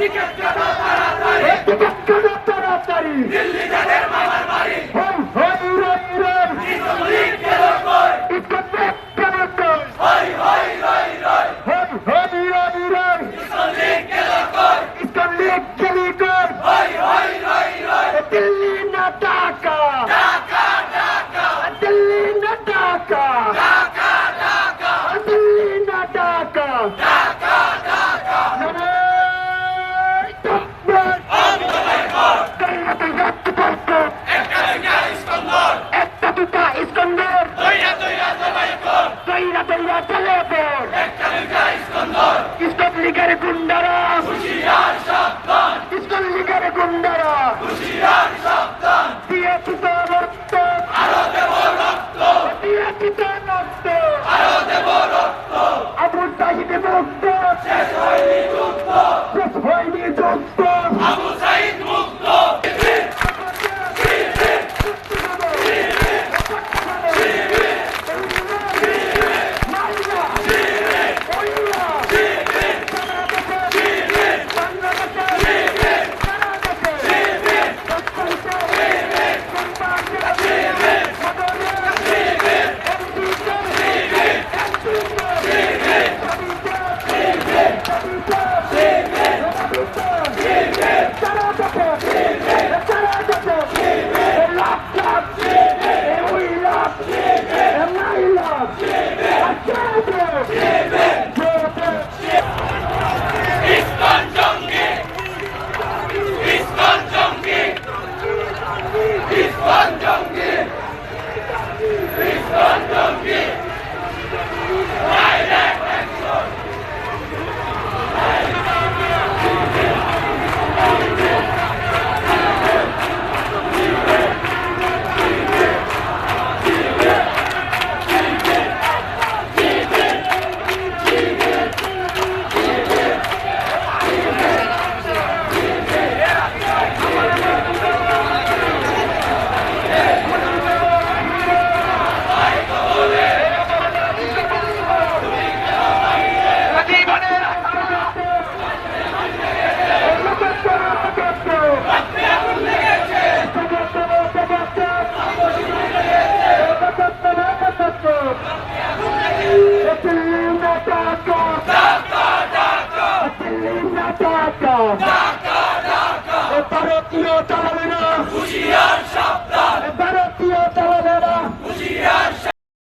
Dica, dica, dica, dica, dica, dica, التاريخ Bangla চলাপর ইসলাম লীগের গুন্ডারা। ইসলাম লীগের গুন্ডারা। দিয়ে পিতা রক্ত। দিয়ে পিতা রক্ত। আবুল তাহিদের রক্ত। শেষ হয়নি যুদ্ধ। শেষ চাইলেন না টাকা টাকা টাকা ভারতীয় চালাবে না হুশিয়ার সাবধান ভারত